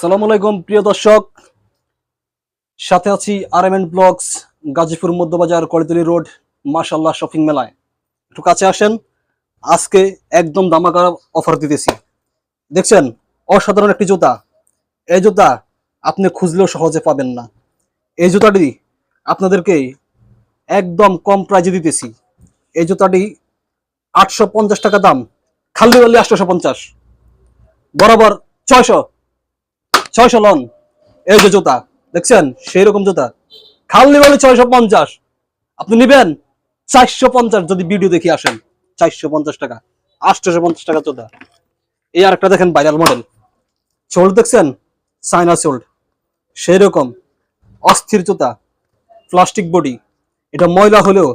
আসসালামু আলাইকুম, প্রিয় দর্শক। সাথে আছি R M N blogs, Gazipur Madhyabazar Kolitoli road মাশাল্লাহ শপিং মেলায়। একটু কাছে আসেন, আজকে একদম দামাকা অফার দিতেছি। দেখছেন, অসাধারণ একটি জুতা। এই জুতা আপনি খুঁজলেও সহজে পাবেন না। এই জুতাটি আপনাদেরকে একদম কম প্রাইজে দিতেছি। এই জুতাটি আটশো পঞ্চাশ টাকা দাম খাল্লি বাল্লি আটশোশো পঞ্চাশ। বরাবর ছয়শো ছয়শো লন এই যে জুতা, দেখছেন? সেই রকম জুতা। খাল্লি বলে ছয়শো পঞ্চাশ। আপনি নিবেন? চারশো পঞ্চাশ যদি ভিডিও দেখে আসেন। চারশো পঞ্চাশ টাকা আটশোশো পঞ্চাশ টাকা জুতা। এই আর একটা দেখেন ভাইরাল মডেল সোল্ড দেখছেন? চাইনা সোল্ড সেই রকম অস্থির জুতা। প্লাস্টিক বডি এটা ময়লা হলেও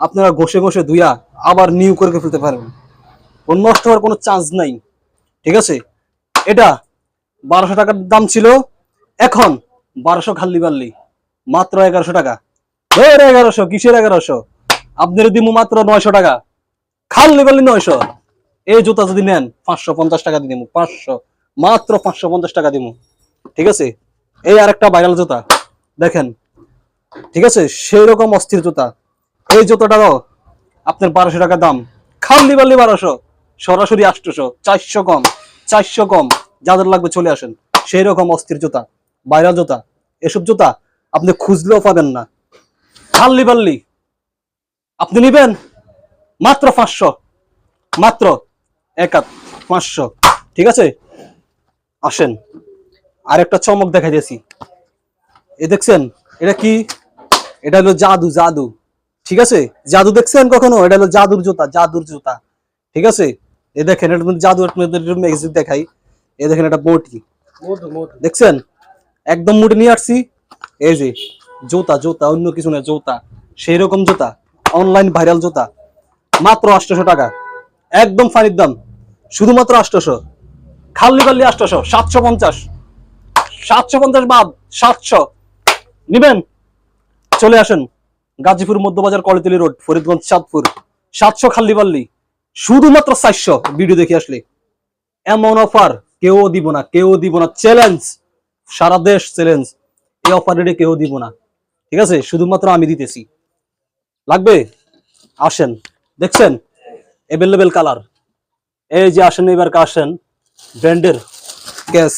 আপনারা ঘষে ঘষে ধুইয়া আবার নিউ করে ফেলতে পারবেন। নষ্ট হওয়ার কোনো চান্স নাই। ঠিক আছে? এটা বারোশো টাকার দাম ছিল। এখন বারোশো খাল্লি বাল্লি। মাত্র এগারোশো টাকা। এগারোশো, কিসের এগারোশো? আপনার দিমু মাত্র নয়শো টাকা, খাল্লি বাল্লি নয়শো, এই জুতা যদি নেন, পাঁচশো পঞ্চাশ টাকা দিয়ে দিমু, পাঁচশো, মাত্র পাঁচশো পঞ্চাশ টাকা দিমু। ঠিক আছে? এই আরেকটা ভাইরাল জুতা। দেখেন। ঠিক আছে? সেই রকম অস্থির জুতা। এই জুতাটারও আপনার বারোশো টাকা দাম। খাল্লি বাল্লি বারোশো, সরাসরি আটশোশো, চারশো কম চারশো কম। যাদের লাগবে চলে আসেন। সেই রকম অস্থির জুতা, বাইরা জুতা, এসব জুতা আপনি খুঁজলেও পাবেন না। খাল্লি বাল্লি আপনি নিবেন মাত্র পাঁচশো, মাত্র এক হাত পাঁচশো। ঠিক আছে? আসেন। আরেকটা চমক দেখা দিয়েছি। এ দেখছেন, এটা কি? এটা হলো জাদু জাদু। ঠিক আছে? জাদু দেখছেন কখনো? এটা হলো জাদুর জুতা জাদুর জুতা। ঠিক আছে? এ দেখেন, এটা জাদু দেখাই। এ দেখেন এটা বটি দেখছেন? একদম মুটে নিয়ে আসছি। এই যে জুতা জুতা অন্য কিছু না জুতা। সেই রকম জুতা অনলাইন ভাইরাল জুতা। মাত্র আটশোশো টাকা। একদম ফানির দাম। শুধুমাত্র আটশোশো। খাল্লি খাল্লি আটশোশো সাতশো পঞ্চাশ। সাতশো পঞ্চাশ বাদ সাতশো। নিবেন? চলে আসেন। গাজীপুর মধ্যবাজার কলেতলি রোড ফরিদগঞ্জ চাঁদপুর সাতশো খাল্লি বাল্লি। শুধুমাত্র চারশো। ভিডিও দেখে আসলে। এমন অফার কেউ দিব না, কেউ দিব না চ্যালেঞ্জ সারা দেশ চ্যালেঞ্জ এই অফার রেটে কেউ দিব না, ঠিক আছে? শুধুমাত্র আমি দিতেছি। লাগবে? আসেন, দেখছেন? অ্যাভেলেবেল কালার এই যে আসেন, এবার আসেন, ব্র্যান্ডের গ্যাস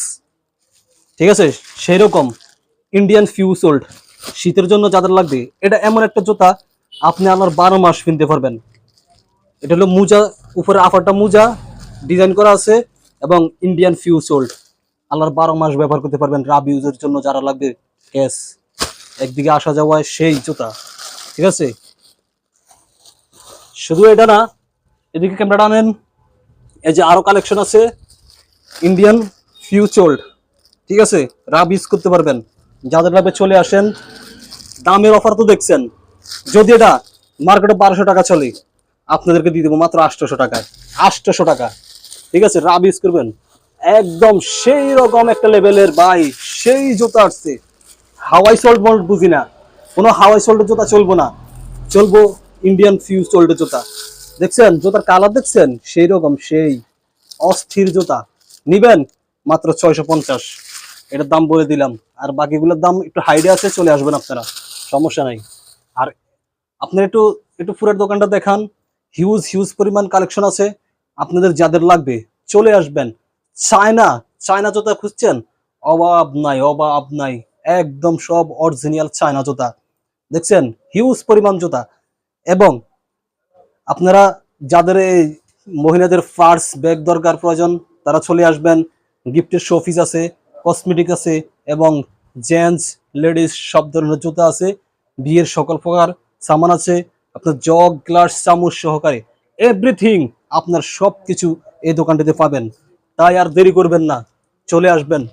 ঠিক আছে? সেই রকম ইন্ডিয়ান ফিউ সোল্ড শীতের জন্য যাদের লাগবে, এটা এমন একটা জুতা, আপনি আমার বারো মাস কিনতে পারবেন। এটা হলো মুজা, উপরে আফারটা মুজা ডিজাইন করা আছে। এবং ইন্ডিয়ান ফিউ সোল্ড আল্লাহর বারো মাস ব্যবহার করতে পারবেন রাব ইউজের জন্য যারা লাগবে ক্যাশ একদিকে আসা যাওয়ায় সেই জুতা। ঠিক আছে? শুধু এটা না, এদিকে ক্যামেরাটা আনেন। এই যে আরও কালেকশন আছে ইন্ডিয়ান ফিউ সোল্ড ঠিক আছে? রাব ইউজ করতে পারবেন। যাদের লাগবে চলে আসেন, দামের অফার তো দেখছেন। যদি এটা মার্কেটে বারোশো টাকা চলে, আপনাদেরকে দিয়ে দেবো মাত্র আটশোশো টাকায়। আটশোশো টাকা। ঠিক আছে রাব ইউজ করবেন। একদম সেই রকম একটা লেভেলের বাই সেই জুতা আসছে। হাওয়াই সল্ট মোল্ড বুঝি না। কোনো হাওয়াই সল্টের জুতা চলবো না। চলবো ইন্ডিয়ান ফিউ সল্টের জুতা। দেখছেন, জুতার কালার দেখছেন? সেই রকম সেই অস্থির জুতা। নিবেন মাত্র ছয়শো পঞ্চাশ। এটার দাম বলে দিলাম। আর বাকিগুলোর দাম একটু হাইডে আছে, চলে আসবেন আপনারা। সমস্যা নাই। আর আপনার একটু একটু ফুরের দোকানটা দেখান। হিউজ হিউজ পরিমাণ কালেকশন আছে। আপনাদের যাদের লাগবে, চলে আসবেন। চায়না চায়না জোতা খুঁজছেন? অবাব নাই অবাব নাই। একদম সব অরিজিনাল চায়না জোতা। দেখছেন? হিউজ পরিমাণ জোতা। এবং আপনারা যাদের এই মহিলাদের পার্স ব্যাগ দরকার, প্রয়োজন, তারা চলে আসবেন। গিফটের শোপিস আছে কসমেটিক আছে, এবং জেন্টস লেডিস সব ধরনের জুতা আছে। বিয়ের সকল প্রকার সামান আছে। আপনার জগ গ্লাস চামচ সহকারে। এভরিথিং আপনার সব কিছু এই দোকানটিতে পাবেন। তাই আর দেরি করবেন না। চলে আসবেন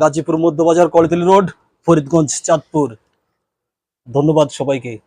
গাজীপুর মধ্যবাজার, কলিতলি রোড, ফরিদগঞ্জ, চাঁদপুর। ধন্যবাদ সবাইকে।